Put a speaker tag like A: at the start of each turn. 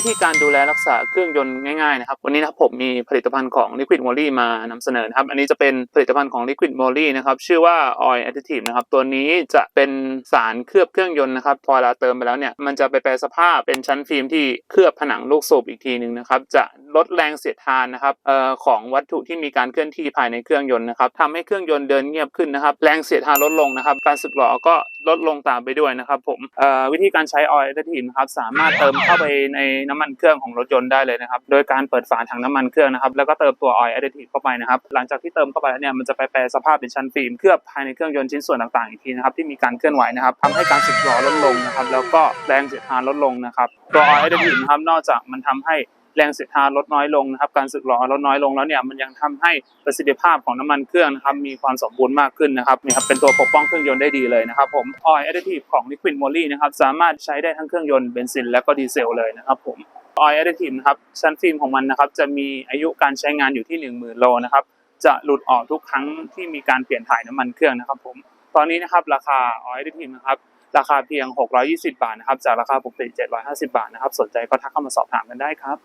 A: วิธีการดูแลรักษาเครื่องยนต์ง่ายๆนะครับวันนี้นะครับผมมีผลิตภัณฑ์ของ Liquid Moly มานำเสนอนะครับอันนี้จะเป็นผลิตภัณฑ์ของ Liquid Moly นะครับชื่อว่า Oil Additive นะครับตัวนี้จะเป็นสารเคลือบเครื่องยนต์นะครับพอเราเติมไปแล้วเนี่ยมันจะไปแปรสภาพเป็นชั้นฟิล์มที่เคลือบผนังลูกสูบอีกทีหนึ่งนะครับจะลดแรงเสียดทานนะครับออของวัตถุที่มีการเคลื่อนที่ภายในเครื่องยนต์นะครับทำให้เครื่องยนต์เดินเงียบขึ้นนะครับแรงเสียดทานลดลงนะครับการสึกหรอก็ ลดลงตามไปด้วยนะครับผมวิธีการใช้ Oil Additive นครับสามารถเติมเข้าไปในน้ำมันเครื่องของรถยนต์ได้เลยนะครับโดยการเปิดฝาถังน้ำมันเครื่องนะครับแล้วก็เติมตัว Oil Additive เข้าไปนะครับหลังจากที่เติมเข้าไปแล้วเนี่ยมันจะไปแปรสภาพเป็นชั้นฟิล์มเคลือบภายในเครื่องยนต์ชิ้นส่วนต่างๆอีกทีนะครับที่มีการเคลื่อนไหวนะครับทำให้การสึกหรอลดลงนะครับแล้วก็แรงเสียดทานลดลงนะครับตัว Oil Additive นครับนอกจากมันทำให้ แรงเสียดทานลดน้อยลงนะครับ การสึกหรอลดน้อยลงแล้วเนี่ยมันยังทำให้ประสิทธิภาพของน้ำมันเครื่องนะครับมีความสมบูรณ์มากขึ้นนะครับนี่ครับเป็นตัวปกป้องเครื่องยนต์ได้ดีเลยนะครับผม Oil Additive ของ Liquid Moly นะครับสามารถใช้ได้ทั้งเครื่องยนต์เบนซินและก็ดีเซลเลยนะครับผม Oil Additive นะครับชั้นฟิล์มของมันนะครับจะมีอายุการใช้งานอยู่ที่ 10,000โลนะครับจะหลุดออกทุกครั้งที่มีการเปลี่ยนถ่ายน้ำมันเครื่องนะครับผมตอนนี้นะครับราคา Oil Additive นะครับราคาเพียง 620 บาทนะครับ จากราคาปกติ 750 บาทนะครับ สนใจก็ทักเข้ามาสอบถามกันได้ครับ